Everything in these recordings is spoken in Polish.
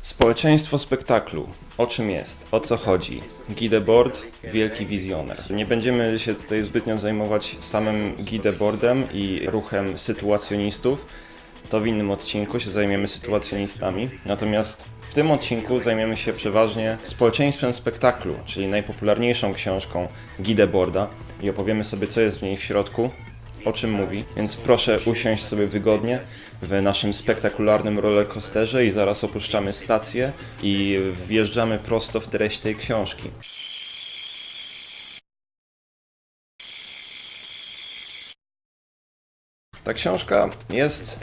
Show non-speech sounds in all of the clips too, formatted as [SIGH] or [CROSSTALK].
Społeczeństwo spektaklu. O czym jest? O co chodzi? Gideboard, wielki wizjoner. Nie będziemy się tutaj zbytnio zajmować samym gideboardem i ruchem sytuacjonistów. To w innym odcinku się zajmiemy sytuacjonistami. Natomiast w tym odcinku zajmiemy się przeważnie społeczeństwem spektaklu, czyli najpopularniejszą książką Gideboarda i opowiemy sobie, co jest w niej w środku, o czym mówi, więc proszę usiąść sobie wygodnie w naszym spektakularnym rollercoasterze i zaraz opuszczamy stację i wjeżdżamy prosto w treść tej książki. Ta książka jest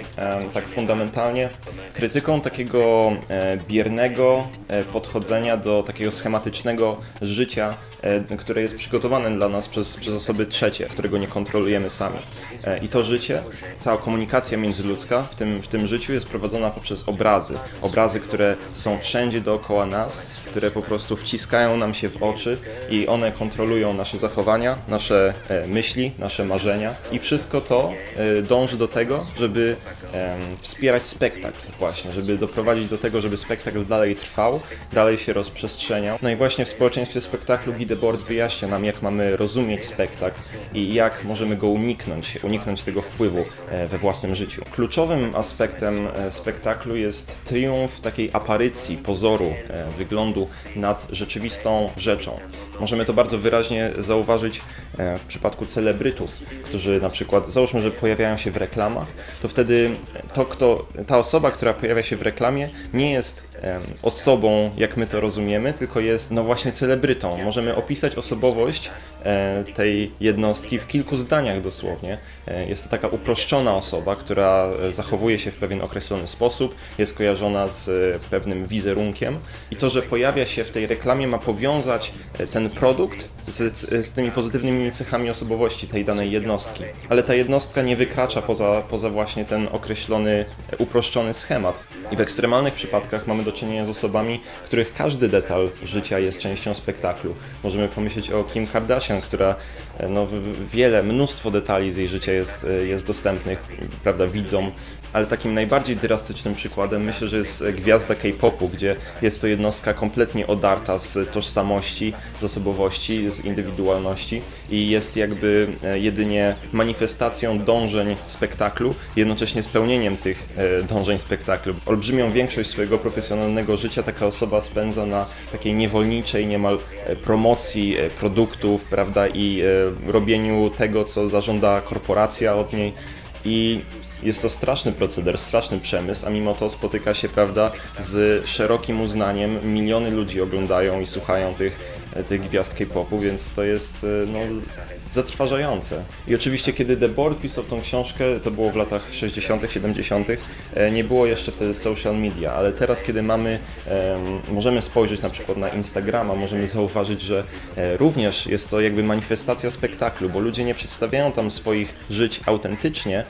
tak fundamentalnie krytyką takiego e, biernego e, podchodzenia do takiego schematycznego życia, e, które jest przygotowane dla nas przez, przez osoby trzecie, którego nie kontrolujemy sami. I to życie, cała komunikacja międzyludzka w tym, w tym życiu jest prowadzona poprzez obrazy. Obrazy, które są wszędzie dookoła nas, które po prostu wciskają nam się w oczy i one kontrolują nasze zachowania, nasze e, myśli, nasze marzenia i wszystko to e, dąży do tego, żeby wspierać spektakl właśnie, żeby doprowadzić do tego, żeby spektakl dalej trwał, dalej się rozprzestrzeniał. No i właśnie w społeczeństwie spektaklu Gideboard wyjaśnia nam, jak mamy rozumieć spektakl i jak możemy go uniknąć, uniknąć tego wpływu e, we własnym życiu. Kluczowym aspektem spektaklu jest triumf takiej aparycji, pozoru, e, nad rzeczywistą rzeczą. Możemy to bardzo wyraźnie zauważyć e, w przypadku celebrytów, którzy na przykład, załóżmy, że pojawiają się w reklamach, to wtedy to, kto, ta osoba, która pojawia się w reklamie, nie jest osobą, jak my to rozumiemy, tylko jest, no właśnie, celebrytą. Możemy opisać osobowość e, tej jednostki w kilku zdaniach dosłownie. E, Jest to taka uproszczona osoba, która e, zachowuje się w pewien określony sposób, jest kojarzona z pewnym wizerunkiem i to, że pojawia się w tej reklamie ma powiązać ten produkt z, z, tymi pozytywnymi cechami osobowości tej danej jednostki. Ale ta jednostka nie wykracza poza, poza właśnie ten określony, uproszczony schemat. I w ekstremalnych przypadkach mamy do czynienia z osobami, których każdy detal życia jest częścią spektaklu. Możemy pomyśleć o Kim Kardashian, która e, no, wiele, mnóstwo detali z jej życia jest, e, jest dostępnych, prawda, widzom, ale takim najbardziej drastycznym przykładem myślę, że jest gwiazda K-popu, gdzie jest to jednostka kompletnie odarta z tożsamości, z osobowości, z indywidualności i jest jakby e, jedynie manifestacją dążeń spektaklu, jednocześnie spełnieniem tych e, dążeń spektaklu. Olbrzymią większość swojego profesjonalnego życia taka osoba spędza na takiej niewolniczej niemal e, promocji produktów, prawda, i robieniu tego, co zażąda korporacja od niej i jest to straszny proceder, straszny przemysł, a mimo to spotyka się, prawda, z szerokim uznaniem. Miliony ludzi oglądają i słuchają tych, tych gwiazd K-popu, więc to jest e, no, zatrważające. I oczywiście, kiedy The Board pisał tą książkę, to było w latach 60., 70., e, nie było jeszcze wtedy social media, ale teraz, kiedy mamy, em, możemy spojrzeć na przykład na Instagrama, możemy zauważyć, że e, również jest to jakby manifestacja spektaklu, bo ludzie nie przedstawiają tam swoich żyć autentycznie,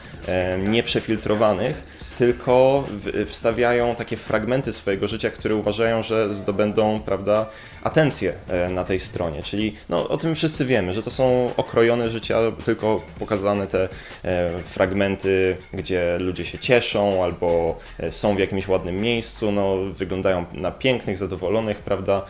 nieprzefiltrowanych, tylko wstawiają takie fragmenty swojego życia, które uważają, że zdobędą, prawda, atencję e, na tej stronie. Czyli no, o tym wszyscy wiemy, że to są okrojone życia, tylko pokazane te e, fragmenty, gdzie ludzie się cieszą albo e, są w jakimś ładnym miejscu, no, wyglądają na pięknych, zadowolonych, prawda.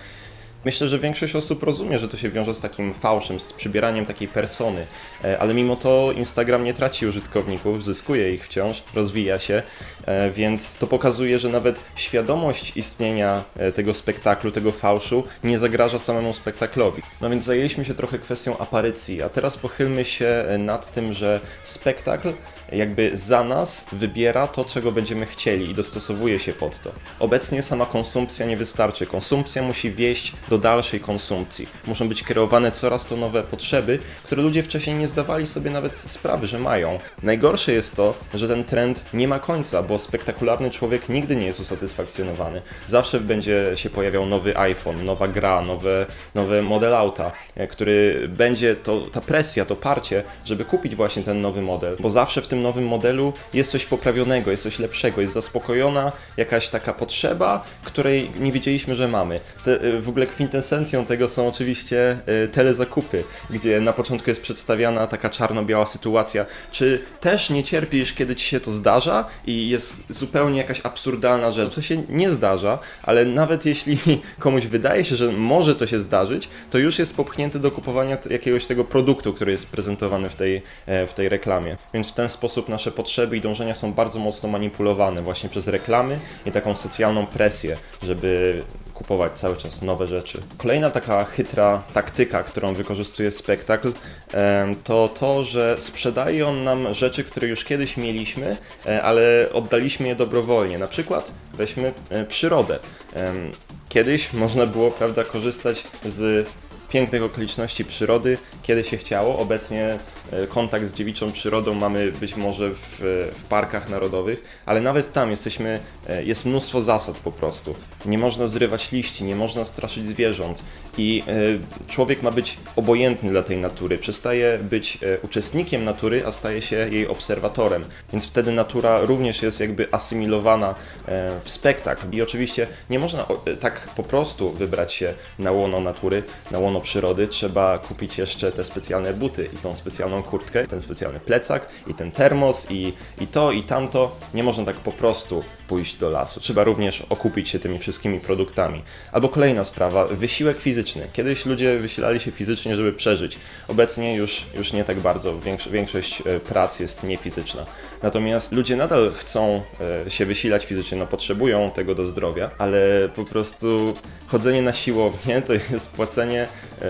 Myślę, że większość osób rozumie, że to się wiąże z takim fałszem, z przybieraniem takiej persony, e, ale mimo to Instagram nie traci użytkowników, zyskuje ich wciąż, rozwija się, e, więc to pokazuje, że nawet świadomość istnienia e, tego spektaklu, tego fałszu nie zagraża samemu spektaklowi. No więc zajęliśmy się trochę kwestią aparycji, a teraz pochylmy się nad tym, że spektakl jakby za nas wybiera to, czego będziemy chcieli i dostosowuje się pod to. Obecnie sama konsumpcja nie wystarczy. Konsumpcja musi wieść do dalszej konsumpcji. Muszą być kreowane coraz to nowe potrzeby, które ludzie wcześniej nie zdawali sobie nawet sprawy, że mają. Najgorsze jest to, że ten trend nie ma końca, bo spektakularny człowiek nigdy nie jest usatysfakcjonowany. Zawsze będzie się pojawiał nowy iPhone, nowa gra, nowe, nowy model auta, e, który będzie to, ta presja, to parcie, żeby kupić właśnie ten nowy model, bo zawsze w tym nowym modelu jest coś poprawionego, jest coś lepszego, jest zaspokojona jakaś taka potrzeba, której nie wiedzieliśmy, że mamy. Te, y, w ogóle kwintesencją tego są oczywiście y, telezakupy, gdzie na początku jest przedstawiana taka czarno-biała sytuacja. Czy też nie cierpisz, kiedy ci się to zdarza i jest zupełnie jakaś absurdalna rzecz? To się nie zdarza, ale nawet jeśli [LAUGHS] komuś wydaje się, że może to się zdarzyć, to już jest popchnięty do kupowania jakiegoś tego produktu, który jest prezentowany w tej, e, w tej reklamie. Więc w ten sposób nasze potrzeby i dążenia są bardzo mocno manipulowane właśnie przez reklamy i taką socjalną presję, żeby kupować cały czas nowe rzeczy. Kolejna taka chytra taktyka, którą wykorzystuje spektakl, to to, że sprzedaje on nam rzeczy, które już kiedyś mieliśmy, e, ale oddaliśmy je dobrowolnie. Na przykład weźmy e, przyrodę. Kiedyś można było, prawda, korzystać z pięknych okoliczności przyrody, kiedy się chciało. Obecnie e, kontakt z dziewiczą przyrodą mamy być może w, w parkach narodowych, ale nawet tam jesteśmy, e, jest mnóstwo zasad po prostu. Nie można zrywać liści, nie można straszyć zwierząt i e, człowiek ma być obojętny dla tej natury. Przestaje być e, uczestnikiem natury, a staje się jej obserwatorem. Więc wtedy natura również jest jakby asymilowana e, w spektakl. I oczywiście nie można e, tak po prostu wybrać się na łono natury, na łono przyrody. Trzeba kupić jeszcze te specjalne buty i tą specjalną kurtkę, ten specjalny plecak i ten termos i, i to i tamto. Nie można tak po prostu pójść do lasu. Trzeba również okupić się tymi wszystkimi produktami. Albo kolejna sprawa, wysiłek fizyczny. Kiedyś ludzie wysilali się fizycznie, żeby przeżyć. Obecnie już, już nie tak bardzo. Większo- większość e, prac jest niefizyczna. Natomiast ludzie nadal chcą e, się wysilać fizycznie, no potrzebują tego do zdrowia, ale po prostu chodzenie na siłownię to jest płacenie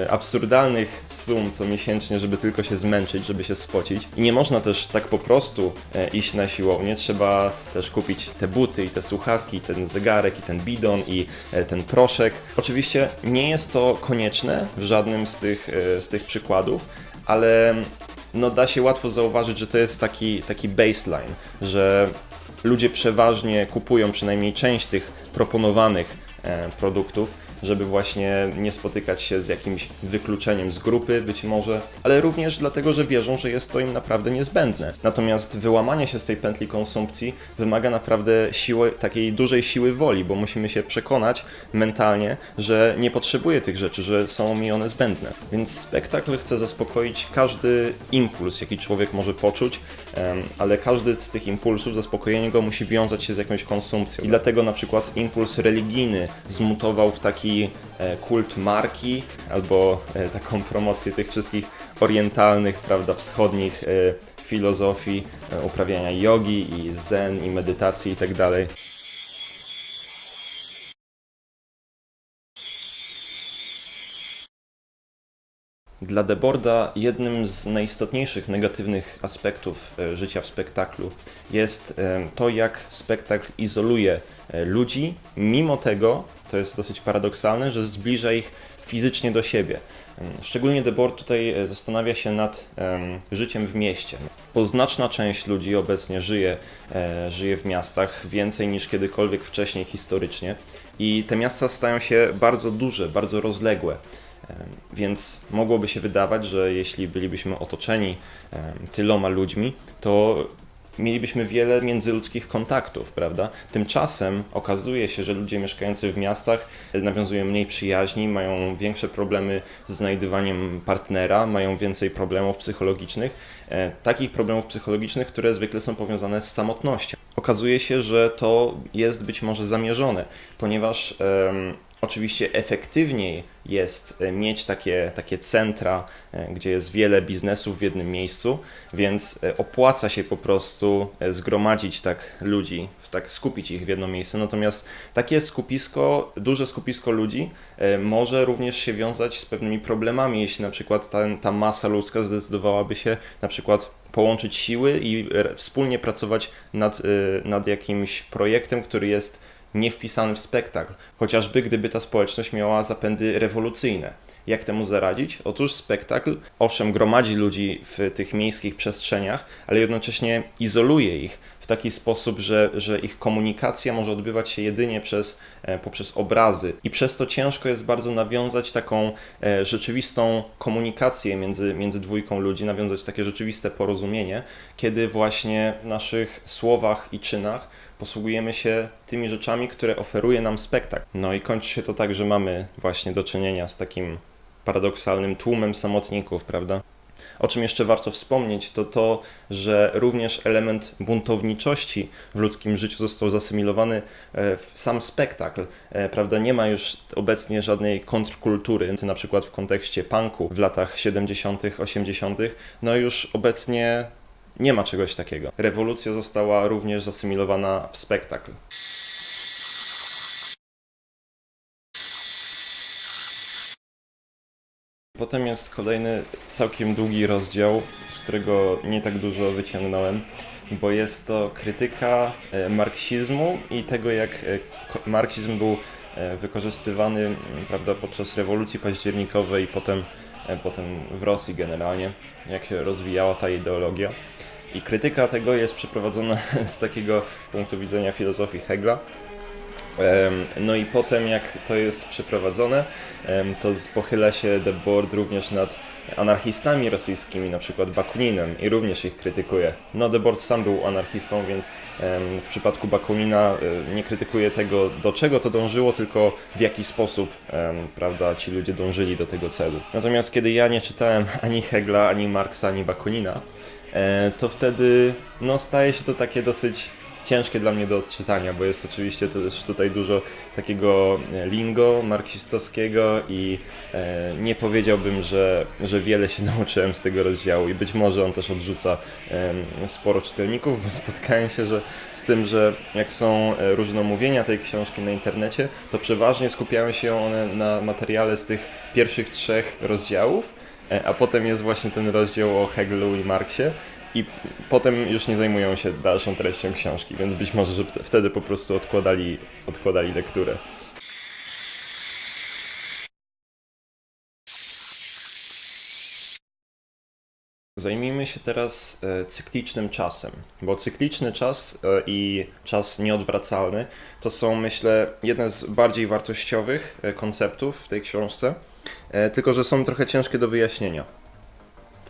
absurdalnych sum co miesięcznie, żeby tylko się zmęczyć, żeby się spocić. I nie można też tak po prostu e, iść na siłownię, trzeba też kupić te buty i te słuchawki, i ten zegarek, i ten bidon, i e, ten proszek. Oczywiście nie jest to konieczne w żadnym z tych, e, z tych przykładów, ale no da się łatwo zauważyć, że to jest taki, taki baseline, że ludzie przeważnie kupują przynajmniej część tych proponowanych e, produktów, żeby właśnie nie spotykać się z jakimś wykluczeniem z grupy być może, ale również dlatego, że wierzą, że jest to im naprawdę niezbędne. Natomiast wyłamanie się z tej pętli konsumpcji wymaga naprawdę siły, takiej dużej siły woli, bo musimy się przekonać mentalnie, że nie potrzebuję tych rzeczy, że są mi one zbędne. Więc spektakl chce zaspokoić każdy impuls, jaki człowiek może poczuć, ale każdy z tych impulsów, zaspokojenie go musi wiązać się z jakąś konsumpcją. I dlatego na przykład impuls religijny zmutował w taki e, kult marki albo e, taką promocję tych wszystkich orientalnych, prawda, wschodnich e, filozofii, uprawiania jogi i zen i medytacji i Dla Deborda jednym z najistotniejszych negatywnych aspektów e, życia w spektaklu jest e, to, jak spektakl izoluje e, ludzi, mimo tego, to jest dosyć paradoksalne, że zbliża ich fizycznie do siebie. Em, Szczególnie Debord tutaj zastanawia się nad em, życiem w mieście, bo znaczna część ludzi obecnie żyje, żyje w miastach więcej niż kiedykolwiek wcześniej historycznie i te miasta stają się bardzo duże, bardzo rozległe. Więc mogłoby się wydawać, że jeśli bylibyśmy otoczeni tyloma ludźmi, to mielibyśmy wiele międzyludzkich kontaktów, prawda? Tymczasem okazuje się, że ludzie mieszkający w miastach nawiązują mniej przyjaźni, mają większe problemy z znajdywaniem partnera, mają więcej problemów psychologicznych, e, takich problemów psychologicznych, które zwykle są powiązane z samotnością. Okazuje się, że to jest być może zamierzone, ponieważ Oczywiście efektywniej jest e, mieć takie, takie centra, e, gdzie jest wiele biznesów w jednym miejscu, więc e, opłaca się po prostu zgromadzić tak ludzi, tak skupić ich w jedno miejsce. Natomiast takie skupisko, duże skupisko ludzi może również się wiązać z pewnymi problemami, jeśli na przykład ta, ta masa ludzka zdecydowałaby się na przykład połączyć siły i wspólnie pracować nad, nad jakimś projektem, który jest nie wpisany w spektakl, chociażby gdyby ta społeczność miała zapędy rewolucyjne. Jak temu zaradzić? Otóż spektakl, owszem, gromadzi ludzi w tych miejskich przestrzeniach, ale jednocześnie izoluje ich w taki sposób, że, że ich komunikacja może odbywać się jedynie przez, e, poprzez obrazy i przez to ciężko jest bardzo nawiązać taką e, rzeczywistą komunikację między, między dwójką ludzi, nawiązać takie rzeczywiste porozumienie, kiedy właśnie w naszych słowach i czynach posługujemy się tymi rzeczami, które oferuje nam spektakl. No i kończy się to tak, że mamy właśnie do czynienia z takim paradoksalnym tłumem samotników, prawda? O czym jeszcze warto wspomnieć, to to, że również element buntowniczości w ludzkim życiu został zasymilowany e, w sam spektakl. E, Prawda, nie ma już obecnie żadnej kontrkultury, na przykład w kontekście punku w latach 70., 80., no już obecnie nie ma czegoś takiego. Rewolucja została również zasymilowana w spektakl. Potem jest kolejny całkiem długi rozdział, z którego nie tak dużo wyciągnąłem, bo jest to krytyka e, marksizmu i tego, jak e, marksizm był e, wykorzystywany prawda, podczas rewolucji październikowej i potem, potem w Rosji generalnie, jak się rozwijała ta ideologia. I krytyka tego jest przeprowadzona [LAUGHS] z takiego punktu widzenia filozofii Hegla. No i potem jak to jest przeprowadzone, to pochyla się The Board również nad anarchistami rosyjskimi, na przykład Bakuninem i również ich krytykuje. No The Board sam był anarchistą, więc w przypadku Bakunina e, nie krytykuje tego, do czego to dążyło, tylko w jaki sposób prawda, ci ludzie dążyli do tego celu. Natomiast kiedy ja nie czytałem ani Hegla, ani Marksa, ani Bakunina, e, to wtedy no, staje się to takie dosyć ciężkie dla mnie do odczytania, bo jest oczywiście też tutaj dużo takiego e, lingo marksistowskiego i e, nie powiedziałbym, że, że wiele się [LAUGHS] nauczyłem z tego rozdziału i być może on też odrzuca sporo czytelników, bo spotkałem się że z tym, że jak są e, różne omówienia tej książki na internecie, to przeważnie skupiają się one na materiale z tych pierwszych trzech rozdziałów, a potem jest właśnie ten rozdział o Hegelu i Marksie i potem już nie zajmują się dalszą treścią książki, więc być może, że wtedy po prostu odkładali, odkładali lekturę. Zajmijmy się teraz e, cyklicznym czasem, bo cykliczny czas e, i czas nieodwracalny to są, myślę, jedne z bardziej wartościowych e, konceptów w tej książce, tylko że są trochę ciężkie do wyjaśnienia.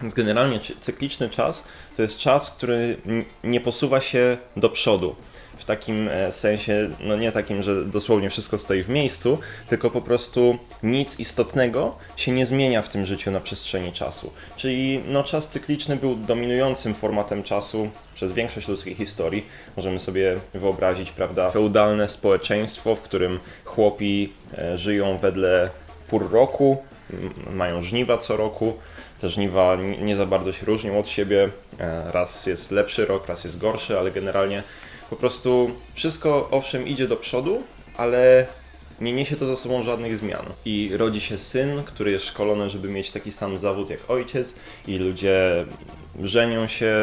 Więc generalnie cy- cykliczny czas to jest czas, który nie posuwa się do przodu. W takim e, sensie, no nie takim, że dosłownie wszystko stoi w miejscu, tylko po prostu nic istotnego się nie zmienia w tym życiu na przestrzeni czasu. Czyli no, czas cykliczny był dominującym formatem czasu przez większość ludzkiej historii. Możemy sobie wyobrazić, prawda, feudalne społeczeństwo, w którym chłopi e, żyją wedle pór roku, mają żniwa co roku. Te żniwa nie za bardzo się różnią od siebie. E, Raz jest lepszy rok, raz jest gorszy, ale generalnie po prostu wszystko owszem idzie do przodu, ale nie niesie to za sobą żadnych zmian. I rodzi się syn, który jest szkolony, żeby mieć taki sam zawód jak ojciec, i ludzie żenią się,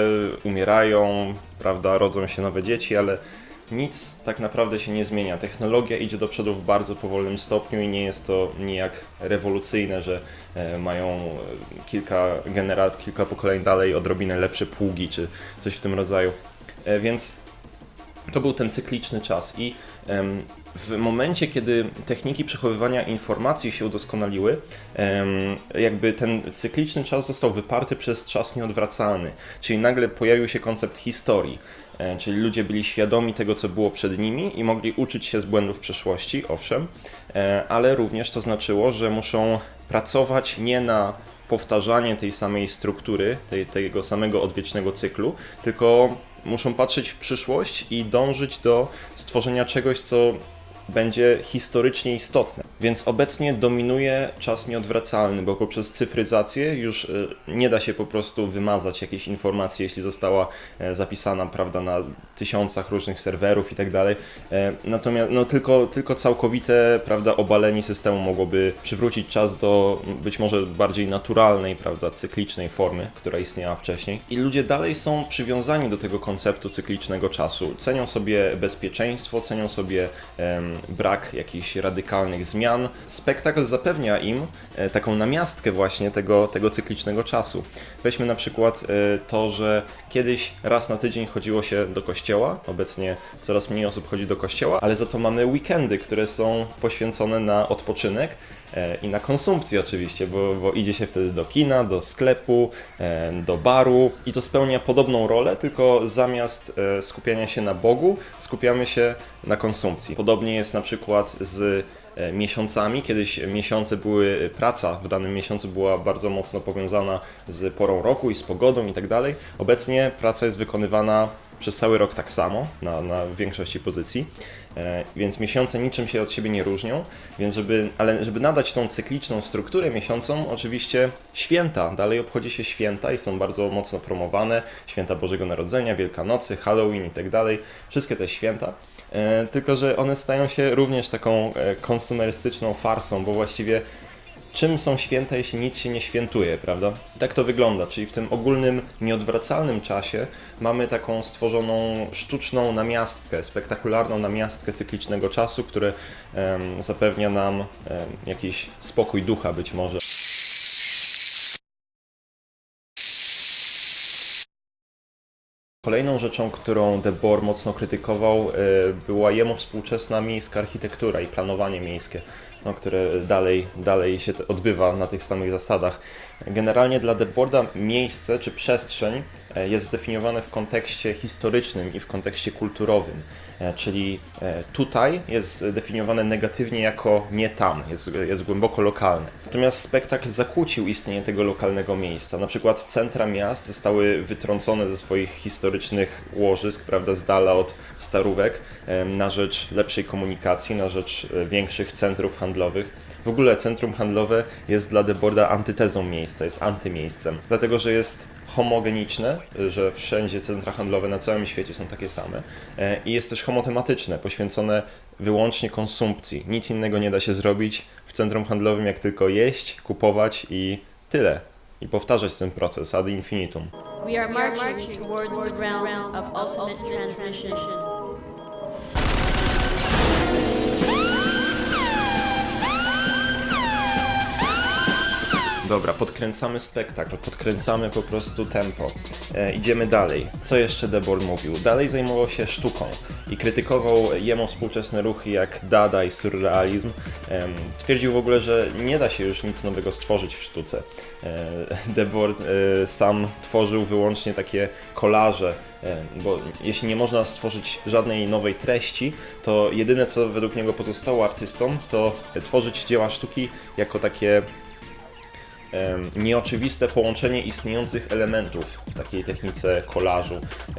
umierają, prawda, rodzą się nowe dzieci, ale nic tak naprawdę się nie zmienia. Technologia idzie do przodu w bardzo powolnym stopniu i nie jest to nijak rewolucyjne, że e, mają e, kilka genera- kilka pokoleń dalej odrobinę lepsze pługi czy coś w tym rodzaju. E, Więc to był ten cykliczny czas i w momencie, kiedy techniki przechowywania informacji się udoskonaliły, jakby ten cykliczny czas został wyparty przez czas nieodwracalny, czyli nagle pojawił się koncept historii, czyli ludzie byli świadomi tego, co było przed nimi i mogli uczyć się z błędów przeszłości, owszem, e, ale również to znaczyło, że muszą pracować nie na powtarzanie tej samej struktury, tej, tego samego odwiecznego cyklu, tylko muszą patrzeć w przyszłość i dążyć do stworzenia czegoś, co będzie historycznie istotne. Więc obecnie dominuje czas nieodwracalny, bo poprzez cyfryzację już e, nie da się po prostu wymazać jakiejś informacji, jeśli została e, zapisana prawda, na tysiącach różnych serwerów i tak dalej. E, Natomiast no, tylko, tylko całkowite prawda, obalenie systemu mogłoby przywrócić czas do być może bardziej naturalnej, prawda, cyklicznej formy, która istniała wcześniej. I ludzie dalej są przywiązani do tego konceptu cyklicznego czasu. Cenią sobie bezpieczeństwo, cenią sobie em, brak jakichś radykalnych zmian. Spektakl zapewnia im e, taką namiastkę właśnie tego, tego cyklicznego czasu. Weźmy na przykład e, to, że kiedyś raz na tydzień chodziło się do kościoła, obecnie coraz mniej osób chodzi do kościoła, ale za to mamy weekendy, które są poświęcone na odpoczynek i na konsumpcję oczywiście, bo, bo idzie się wtedy do kina, do sklepu, e, do baru i to spełnia podobną rolę, tylko zamiast e, skupiania się na Bogu, skupiamy się na konsumpcji. Podobnie jest na przykład z e, miesiącami. Kiedyś miesiące były, praca w danym miesiącu była bardzo mocno powiązana z porą roku i z pogodą i tak dalej. Obecnie praca jest wykonywana przez cały rok tak samo, na, na większości pozycji, e, więc miesiące niczym się od siebie nie różnią, więc żeby, ale żeby nadać tą cykliczną strukturę miesiącom, oczywiście święta, dalej obchodzi się święta i są bardzo mocno promowane, święta Bożego Narodzenia, Wielkanocy, Halloween i tak dalej, wszystkie te święta, e, tylko że one stają się również taką e, konsumerystyczną farsą, bo właściwie czym są święta, jeśli nic się nie świętuje, prawda? Tak to wygląda, czyli w tym ogólnym, nieodwracalnym czasie mamy taką stworzoną sztuczną namiastkę, spektakularną namiastkę cyklicznego czasu, które zapewnia nam jakiś spokój ducha być może. Kolejną rzeczą, którą Debord mocno krytykował, e, była jemu współczesna miejska architektura i planowanie miejskie, no, które dalej, dalej się odbywa na tych samych zasadach. Generalnie dla Deborda miejsce czy przestrzeń e, jest zdefiniowane w kontekście historycznym i w kontekście kulturowym. E, Czyli e, tutaj jest definiowane negatywnie jako nie tam, jest, jest głęboko lokalne. Natomiast spektakl zakłócił istnienie tego lokalnego miejsca. Na przykład centra miast zostały wytrącone ze swoich historycznych łożysk, prawda, z dala od starówek, e, na rzecz lepszej komunikacji, na rzecz większych centrów handlowych. W ogóle centrum handlowe jest dla Deborda antytezą miejsca, jest antymiejscem, dlatego że jest homogeniczne, że wszędzie centra handlowe na całym świecie są takie same e, i jest też homotematyczne, poświęcone wyłącznie konsumpcji. Nic innego nie da się zrobić w centrum handlowym, jak tylko jeść, kupować i tyle. I powtarzać ten proces ad infinitum. We are marching towards the realm of ultimate transmission. Dobra, podkręcamy spektakl, podkręcamy po prostu tempo. E, idziemy dalej. Co jeszcze Debord mówił? Dalej zajmował się sztuką i krytykował jemu współczesne ruchy jak Dada i surrealizm. Em, twierdził w ogóle, że nie da się już nic nowego stworzyć w sztuce. E, e, sam tworzył wyłącznie takie kolaże, e, bo jeśli nie można stworzyć żadnej nowej treści, to jedyne co według niego pozostało artystom, to tworzyć dzieła sztuki jako takie nieoczywiste połączenie istniejących elementów w takiej technice kolażu.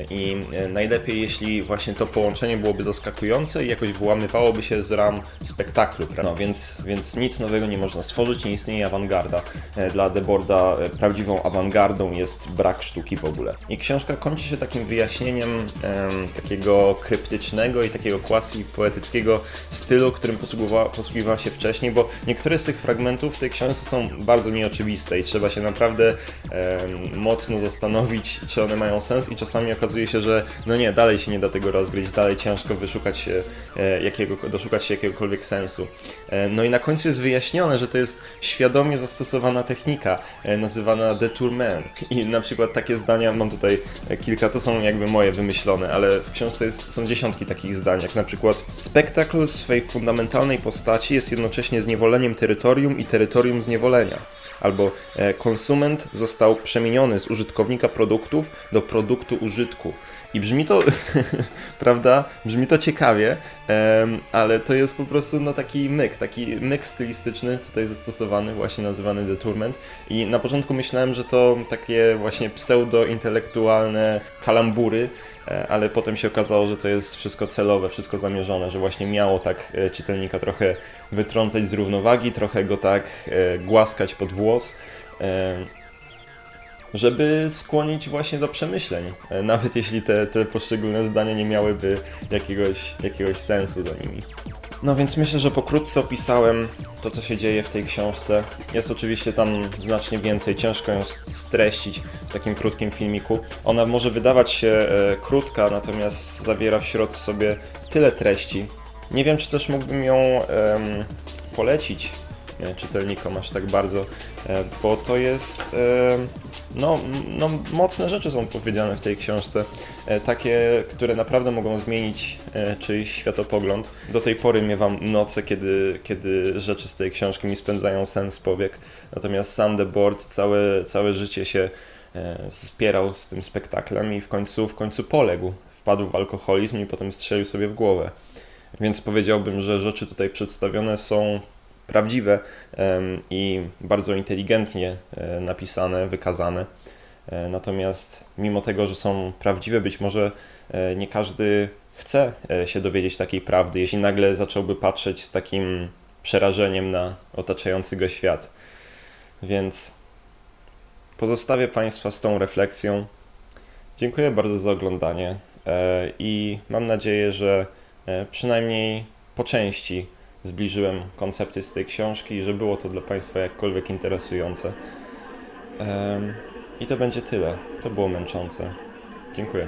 I e, najlepiej, jeśli właśnie to połączenie byłoby zaskakujące i jakoś wyłamywałoby się z ram spektaklu. prawda? No, więc, więc nic nowego nie można stworzyć, nie istnieje awangarda. E, Dla Deborda e, prawdziwą awangardą jest brak sztuki w ogóle. I książka kończy się takim wyjaśnieniem em, takiego kryptycznego i takiego quasi-poetyckiego stylu, którym posługiwała, posługiwała się wcześniej, bo niektóre z tych fragmentów tej książce są bardzo nieoczywiste i trzeba się naprawdę em, mocno zastanowić, czy one mają sens i czasami okazuje się, że no nie, dalej się nie da tego rozgryźć, dalej ciężko wyszukać e, jakiego, doszukać się jakiegokolwiek sensu. E, no i na końcu jest wyjaśnione, że to jest świadomie zastosowana technika, e, nazywana detourment. I na przykład takie zdania, mam tutaj e, kilka, to są jakby moje wymyślone, ale w książce jest, są dziesiątki takich zdań, jak na przykład spektakl w swej fundamentalnej postaci jest jednocześnie zniewoleniem terytorium i terytorium zniewolenia. Albo e, konsument został przemieniony z użytkownika produktów do produktu użytku. I brzmi to, [LAUGHS] prawda, brzmi to ciekawie, ale to jest po prostu no, taki myk, taki myk stylistyczny tutaj zastosowany, właśnie nazywany detourment. I na początku myślałem, że to takie właśnie pseudo-intelektualne kalambury, ale potem się okazało, że to jest wszystko celowe, wszystko zamierzone, że właśnie miało tak e, czytelnika trochę wytrącać z równowagi, trochę go tak e, głaskać pod włos. e, żeby skłonić właśnie do przemyśleń, e, nawet jeśli te, te poszczególne zdania nie miałyby jakiegoś, jakiegoś sensu za nimi. No więc myślę, że pokrótce opisałem to, co się dzieje w tej książce. Jest oczywiście tam znacznie więcej, ciężko ją streścić w takim krótkim filmiku. Ona może wydawać się e, krótka, natomiast zawiera w środku sobie tyle treści, Nie wiem, czy też mógłbym ją em, polecić e, czytelnikom aż tak bardzo, e, bo to jest. no, no, mocne rzeczy są powiedziane w tej książce. E, takie, które naprawdę mogą zmienić e, czyjś światopogląd. Do tej pory miewam noce, kiedy, kiedy rzeczy z tej książki mi spędzają sens powiek. Natomiast sam The Board całe, całe życie się e, spierał z tym spektaklem i w końcu, w końcu poległ. Wpadł w alkoholizm i potem strzelił sobie w głowę. Więc powiedziałbym, że rzeczy tutaj przedstawione są prawdziwe i bardzo inteligentnie napisane, wykazane. E, Natomiast mimo tego, że są prawdziwe, być może e, nie każdy chce e, się dowiedzieć takiej prawdy, jeśli nagle zacząłby patrzeć z takim przerażeniem na otaczający go świat. Więc pozostawię Państwa z tą refleksją. Dziękuję bardzo za oglądanie i mam nadzieję, że przynajmniej po części zbliżyłem koncepty z tej książki i że było to dla Państwa jakkolwiek interesujące. I to będzie tyle. To było męczące. Dziękuję.